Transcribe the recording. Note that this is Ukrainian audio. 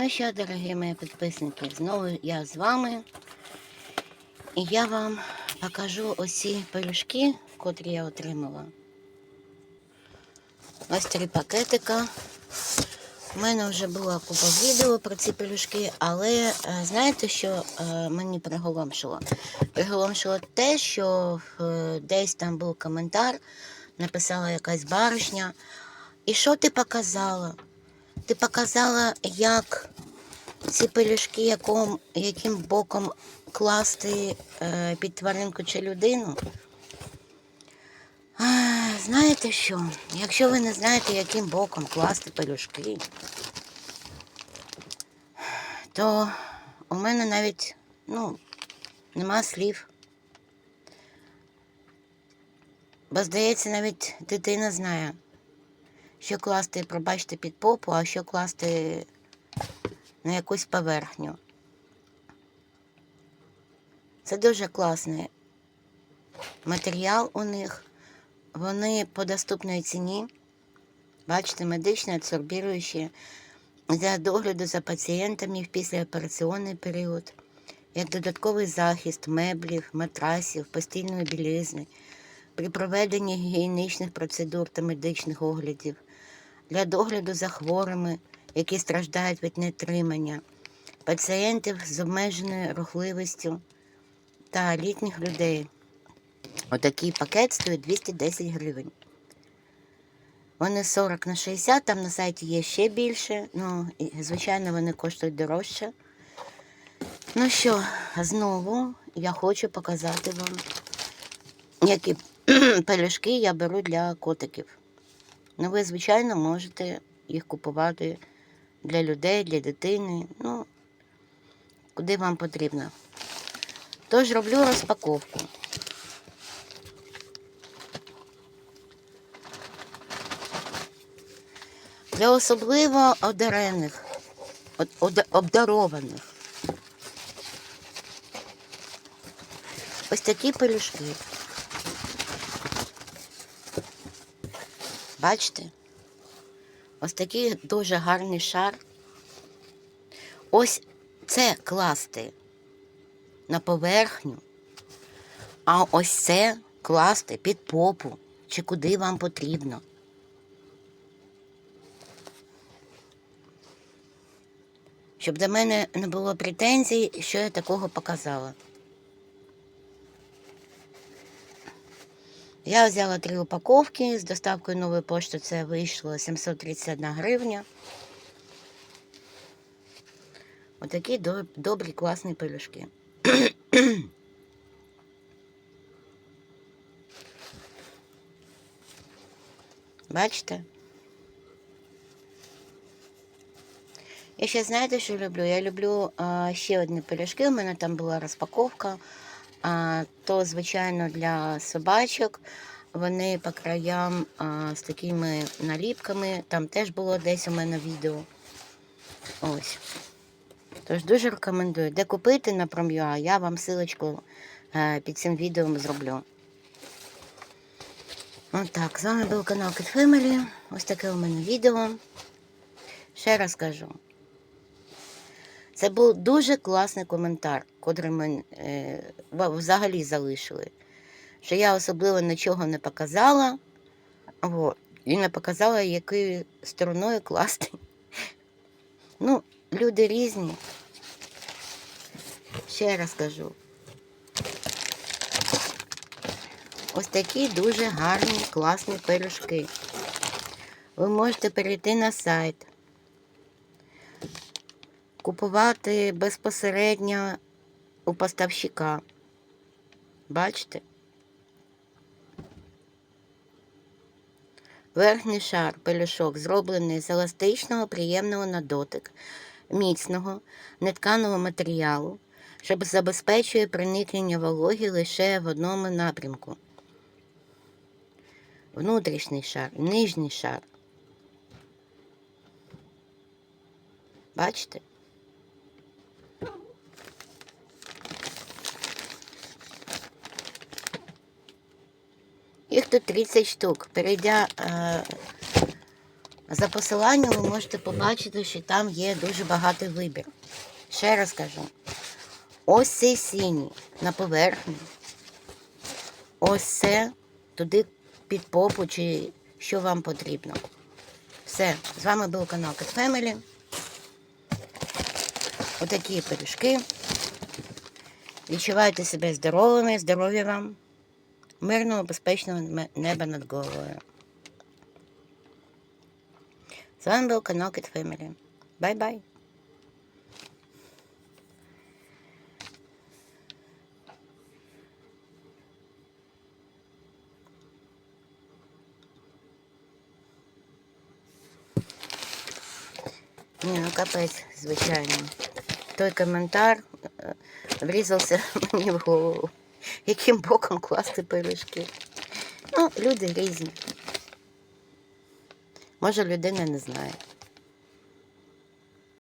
Ну що, дорогі мої підписники, знову я з вами. І я вам покажу оці пиріжки, котрі я отримала. Ось три пакетика. У мене вже була купа відео про ці пиріжки, але е, знаєте, що е, мені приголомшило? Приголомшило те, що е, десь там був коментар, написала якась баришня. І що ти показала? Ти показала, як ці пиріжки, яком, яким боком класти е, під тваринку чи людину. А, знаєте що? Якщо ви не знаєте, яким боком класти пиріжки, то у мене навіть ну, нема слів. Бо, здається, навіть дитина знає, що класти, пробачте, під попу, а що класти на якусь поверхню. Це дуже класний матеріал у них. Вони по доступній ціні. Бачите, медичні, адсорбіруючі для догляду за пацієнтами в післяопераційний період, як додатковий захист меблів, матрасів, постільної білизни, при проведенні гігієнічних процедур та медичних оглядів, для догляду за хворими, які страждають від нетримання, пацієнтів з обмеженою рухливістю та літніх людей. Отакий пакет стоїть 210 гривень. Вони 40 на 60, там на сайті є ще більше. Ну, і, звичайно, вони коштують дорожче. Ну що, знову я хочу показати вам, які пелюшки я беру для котиків. Ну, ви, звичайно, можете їх купувати для людей, для дитини. Ну, куди вам потрібно. Тож роблю розпаковку. Для особливо одарених, од- од- обдарованих. Ось такі пиріжки. Бачите? Ось такий дуже гарний шар. Ось це класти на поверхню, а ось це класти під попу чи куди вам потрібно. Щоб до мене не було претензій, що я такого показала. Я взяла три упаковки, з доставкою нової пошти це вийшло 731 гривня. Отакі добрі, класні пиріжки. Бачите? Я ще знаєте, що люблю? Я люблю а, ще одні пиріжки. У мене там була розпаковка. То, звичайно, для собачок. Вони по краям з такими наліпками. Там теж було десь у мене відео. Ось. Тож дуже рекомендую. Де купити на Prom.ua, я вам силочку е, під цим відео зроблю. Отак, з вами був канал Cat Family. Ось таке у мене відео. Ще раз кажу. Це був дуже класний коментар, котрий ми е, взагалі залишили. Що я особливо нічого не показала. От, і не показала, якою стороною класти. Ну, люди різні. Ще раз кажу. Ось такі дуже гарні, класні пиріжки. Ви можете перейти на сайт, купувати безпосередньо у поставщика. Бачите? Верхній шар пелюшок зроблений з еластичного, приємного на дотик, міцного, нетканого матеріалу, що забезпечує проникнення вологи лише в одному напрямку. Внутрішній шар, нижній шар. Бачите? Їх тут 30 штук. Перейдя е, За посиланням ви можете побачити, що там є дуже багатий вибір. Ще раз кажу. Ось цей синій на поверхні. Ось це туди під попу, чи що вам потрібно. Все, з вами був канал Cat Family. Отакі пиріжки. Відчувайте себе здоровими, здоров'я вам, мирного, безпечного неба над головою. З вами був канал Cat Family. Бай-бай. Ні, ну капець, звичайно. Той коментар е, врізався мені в голову. Яким боком класти пиріжки? Ну, люди різні. Може, людина не знає.